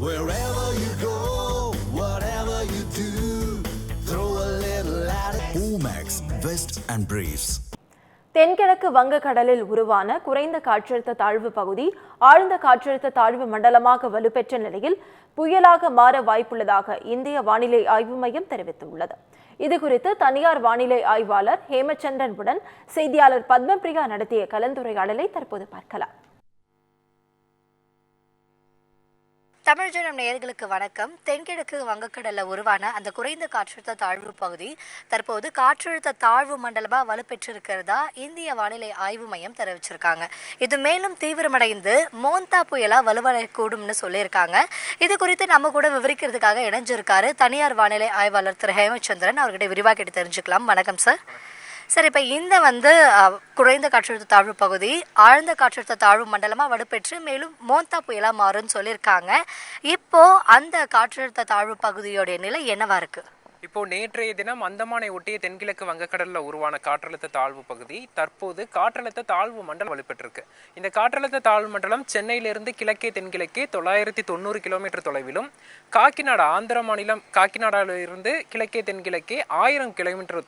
Wherever you go, whatever you do, throw a little at it. Omax, Vest and Briefs. தென்கிழக்கு வங்கக்கடலில் உருவான குறைந்த காற்றழுத்த தாழ்வு பகுதி ஆழ்ந்த காற்றழுத்த தாழ்வு மண்டலமாக வலுப்பெற்ற நிலையில் புயலாக மாற வாய்ப்புள்ளதாக இந்திய வானிலை ஆய்வு மையம் தெரிவித்துள்ளது இதுகுறித்து தனியார் வானிலை ஆய்வாளர் ஹேமச்சந்திரனுடன் செய்தியாளர் பத்மபிரியா நடத்திய கலந்துரையாடலை தற்போது பார்க்கலாம் தமிழ்ஜனம் நேயர்களுக்கு வணக்கம். தென்கிழக்கு வங்கக்கடல்ல உருவான அந்த குறைந்த காற்றழுத்த தாழ்வு பகுதி தற்போது காற்றழுத்த தாழ்வு மண்டலமா வலுப்பெற்றிருக்கிறதா இந்திய வானிலை ஆய்வு மையம் தெரிவிச்சிருக்காங்க. இது மேலும் தீவிரமடைந்து மோந்தா புயலா வலுவடையக்கூடும்னு சொல்லியிருக்காங்க. இது குறித்து நம்ம கூட விவரிக்கிறதுக்காக இணைஞ்சிருக்காரு தனியார் வானிலை ஆய்வாளர் திரு ஹேமச்சந்திரன். அவர்கிட்ட விரிவாக கேட்டு தெரிஞ்சுக்கலாம். வணக்கம் சார். சார் இப்போ இந்த வந்து குறைந்த காற்றழுத்த தாழ்வு பகுதி ஆழ்ந்த காற்றழுத்த தாழ்வு மண்டலமாக வலுப்பெற்று மேலும் மோந்தா புயலாக மாறும்னு சொல்லியிருக்காங்க. இப்போ அந்த காற்றழுத்த தாழ்வு பகுதியோடைய நிலை என்னவா இருக்குது இப்போ நேற்றைய தினம் அந்தமானை ஒட்டிய தென்கிழக்கு வங்கக்கடலில் உருவான காற்றழுத்த தாழ்வு பகுதி தற்போது காற்றழுத்த தாழ்வு மண்டலம் வலுப்பெற்றிருக்கு. இந்த காற்றழுத்த தாழ்வு மண்டலம் சென்னையிலிருந்து கிழக்கே தென்கிழக்கே தொள்ளாயிரத்தி தொண்ணூறு கிலோமீட்டர் தொலைவிலும் காக்கிநாடா ஆந்திர மாநிலம் காக்கிநாடாவிலிருந்து கிழக்கே தென்கிழக்கே ஆயிரம் கிலோமீட்டர்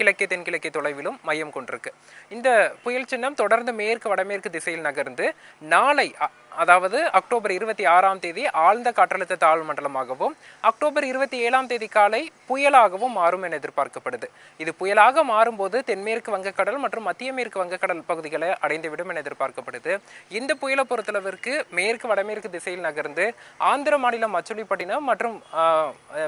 கிழக்கே தென்கிழக்கே தொலைவிலும் மையம் கொண்டிருக்கு. இந்த புயல் சின்னம் தொடர்ந்து மேற்கு வடமேற்கு திசையில் நகர்ந்து நாளை அதாவது அக்டோபர் இருபத்தி ஆறாம் தேதி ஆழ்ந்த காற்றழுத்த தாழ்வு மண்டலமாகவும் அக்டோபர் இருபத்தி ஏழாம் தேதி காலை புயலாகவும் மாறும் என எதிர்பார்க்கப்படுது. இது புயலாக மாறும்போது தென்மேற்கு வங்கக்கடல் மற்றும் மத்திய மேற்கு வங்கக்கடல் பகுதிகளை அடைந்துவிடும் என எதிர்பார்க்கப்படுது. இந்த புயலை பொறுத்தளவிற்கு மேற்கு வடமேற்கு திசையில் நகர்ந்து ஆந்திர மாநிலம் மச்சுலிப்பட்டினம் மற்றும்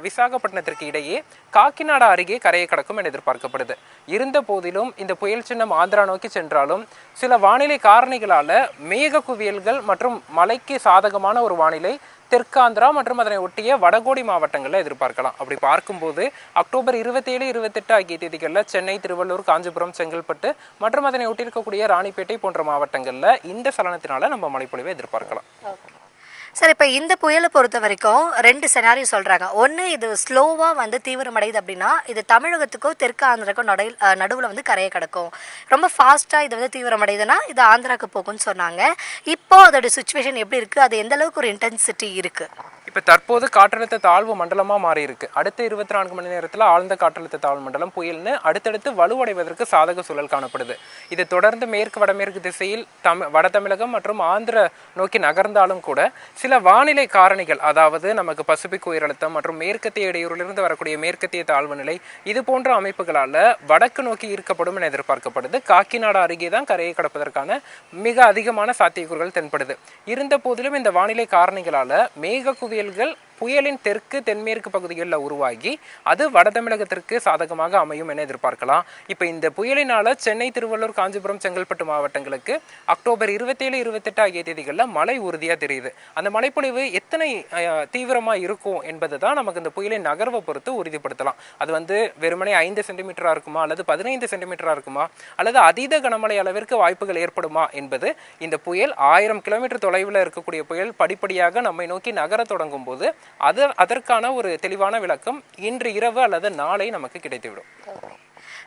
விசாகப்பட்டினத்திற்கு இடையே காக்கிநாடா அருகே கரையை கடக்கும் என எதிர்பார்க்கப்படுது. இருந்த போதிலும் இந்த புயல் சின்னம் ஆந்திரா நோக்கி சென்றாலும் சில வானிலை காரணிகளால மேக குவியல்கள் மற்றும் மலைக்கு சாதகமான ஒரு வானிலை தெற்காந்திரா மற்றும் அதனை ஒட்டிய வடகோடி மாவட்டங்களில் எதிர்பார்க்கலாம். அப்படி பார்க்கும்போது அக்டோபர் இருபத்தேழு இருபத்தெட்டு ஆகிய தேதிகளில் சென்னை திருவள்ளூர் காஞ்சிபுரம் செங்கல்பட்டு மற்றும் அதனை ஒட்டியிருக்கக்கூடிய ராணிப்பேட்டை போன்ற மாவட்டங்களில் இந்த சலனத்தினால நம்ம மழைப்பொழிவை எதிர்பார்க்கலாம். சார் இப்போ இந்த புயலை பொறுத்த வரைக்கும் ரெண்டு செனாரியும் சொல்றாங்க. ஒன்று இது ஸ்லோவா வந்து தீவிரமடையுது அப்படின்னா இது தமிழகத்துக்கோ தெற்கு ஆந்திராக்கும் நடை நடுவில் வந்து கரையை கிடக்கும். ரொம்ப ஃபாஸ்ட்டாக இது வந்து தீவிரமடையுதுன்னா இது ஆந்திராவுக்கு போகும்னு சொன்னாங்க. இப்போ அதோட சுச்சுவேஷன் எப்படி இருக்கு? அது எந்த அளவுக்கு ஒரு இன்டென்சிட்டி இருக்கு? இப்போ தற்போது காற்றழுத்த தாழ்வு மண்டலமாக மாறி இருக்கு அடுத்த இருபத்தி நான்கு மணி நேரத்தில் ஆழ்ந்த காற்றழுத்த தாழ்வு மண்டலம் புயல்னு அடுத்தடுத்து வலுவடைவதற்கு சாதக சூழல் காணப்படுது. இது தொடர்ந்து மேற்கு வடமேற்கு திசையில் தமிழ் வட தமிழகம் மற்றும் ஆந்திர நோக்கி நகர்ந்தாலும் கூட சில வானிலை காரணிகள் அதாவது நமக்கு பசிபிக் உயரழுத்தம் மற்றும் மேற்கத்திய இடையூறிலிருந்து வரக்கூடிய மேற்கத்திய தாழ்வு நிலை இது போன்ற அமைப்புகளால் வடக்கு நோக்கி ஈர்க்கப்படும் என எதிர்பார்க்கப்படுது. காக்கிநாடா அருகே தான் கரையை கடப்பதற்கான மிக அதிகமான சாத்தியக்கூறுகள் தென்படுது. இருந்த போதிலும் இந்த வானிலை காரணிகளால் மேக குவியல்கள் புயலின் தெற்கு தென்மேற்கு பகுதிகளில் உருவாகி அது வட தமிழகத்திற்கு சாதகமாக அமையும் என எதிர்பார்க்கலாம். இப்போ இந்த புயலினால் சென்னை திருவள்ளூர் காஞ்சிபுரம் செங்கல்பட்டு மாவட்டங்களுக்கு அக்டோபர் இருபத்தேழு இருபத்தெட்டு ஆகிய தேதிகளில் மழை உறுதியாக தெரியுது. அந்த மழைப்பொழிவு எத்தனை தீவிரமாக இருக்கும் என்பது தான் நமக்கு இந்த புயலின் நகர்வை பொறுத்து உறுதிப்படுத்தலாம். அது வந்து வெறுமனே ஐந்து சென்டிமீட்டராக இருக்குமா அல்லது பதினைந்து சென்டிமீட்டராக இருக்குமா அல்லது அதீத கனமழை அளவிற்கு வாய்ப்புகள் ஏற்படுமா என்பது இந்த புயல் ஆயிரம் கிலோமீட்டர் தொலைவில் இருக்கக்கூடிய புயல் படிப்படியாக நம்மை நோக்கி நகர தொடங்கும் போது அது அதற்கான ஒரு தெளிவான விளக்கம் இன்று இரவு அல்லது நாளை நமக்கு கிடைத்துவிடும்.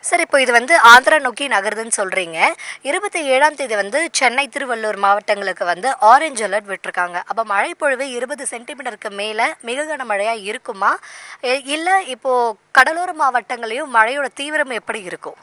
சார் இப்போ இது வந்து ஆந்திரா நோக்கி நகருதுன்னு சொல்றீங்க. இருபத்தி ஏழாம் தேதி வந்து சென்னை திருவள்ளூர் மாவட்டங்களுக்கு வந்து ஆரஞ்சு அலர்ட் விட்டுருக்காங்க. அப்போ மழை பொழிவு இருபது சென்டிமீட்டருக்கு மேலே மிக கனமழையா இருக்குமா? இல்லை இல்ல இப்போ கடலோர மாவட்டங்களையும் மழையோட தீவிரம் எப்படி இருக்கும்?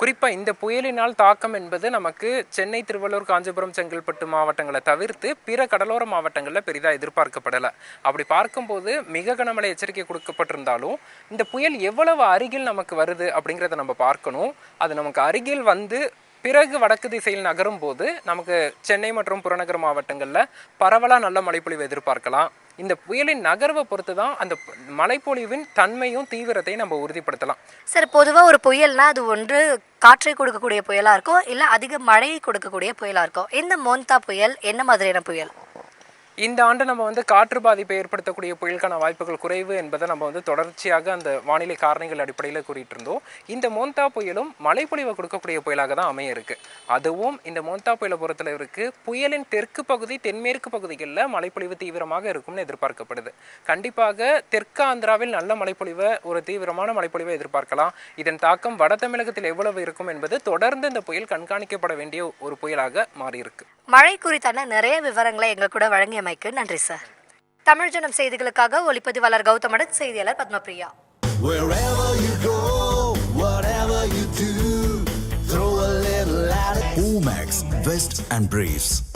குறிப்பாக இந்த புயலினால் தாக்கம் என்பது நமக்கு சென்னை திருவள்ளூர் காஞ்சிபுரம் செங்கல்பட்டு மாவட்டங்களை தவிர்த்து பிற கடலோர மாவட்டங்களில் பெரிதாக எதிர்பார்க்கப்படலை. அப்படி பார்க்கும்போது மிக கனமழை எச்சரிக்கை கொடுக்கப்பட்டிருந்தாலும் இந்த புயல் எவ்வளவு அருகில் நமக்கு வருது அப்படிங்கிறத நம்ம பார்க்கணும். அது நமக்கு அருகில் வந்து பிறகு வடக்கு திசையில் நகரும் போது நமக்கு சென்னை மற்றும் புறநகர் மாவட்டங்களில் பரவலாக நல்ல மழைப்பொழிவு எதிர்பார்க்கலாம். இந்த புயலின் நகர்வை பொறுத்து தான் அந்த மழைப்பொழிவின் தன்மையும் தீவிரத்தையும் நம்ம உறுதிப்படுத்தலாம். சார் பொதுவாக ஒரு புயல்னா அது ஒன்று காற்றை கொடுக்கக்கூடிய புயலாக இருக்கும் இல்லை அதிக மழையை கொடுக்கக்கூடிய புயலாக இருக்கும். இந்த மோந்தா புயல் என்ன மாதிரியான புயல்? இந்த ஆண்டு நம்ம வந்து காற்று பாதிப்பை ஏற்படுத்தக்கூடிய புயலுக்கான வாய்ப்புகள் குறைவு என்பதை நம்ம வந்து தொடர்ச்சியாக அந்த வானிலை காரணிகள் அடிப்படையில் கூறிட்டு இருந்தோம். இந்த மோந்தா புயலும் மழைப்பொழிவை கொடுக்கக்கூடிய புயலாக தான் அமைய இருக்கு. அதுவும் இந்த மோந்தா புயலை பொறுத்தளவிற்கு புயலின் தெற்கு பகுதி தென்மேற்கு பகுதிகளில் மழைப்பொழிவு தீவிரமாக இருக்கும்னு எதிர்பார்க்கப்படுது. கண்டிப்பாக தெற்கு ஆந்திராவில் நல்ல மழைப்பொழிவை ஒரு தீவிரமான மழைப்பொழிவை எதிர்பார்க்கலாம். இதன் தாக்கம் வட தமிழகத்தில் எவ்வளவு இருக்கும் என்பது தொடர்ந்து இந்த புயல் கண்காணிக்கப்பட வேண்டிய ஒரு புயலாக மாறியிருக்கு மழை குறித்தான நிறைய விவரங்களை எங்களுக்கு கூட வழங்கியமைக்கு நன்றி சார் தமிழ் ஜனம் செய்திகளுக்காக ஒளிப்பதிவாளர் கௌதமடன் செய்தியாளர் Padmapriya. Omax, Vest and Briefs.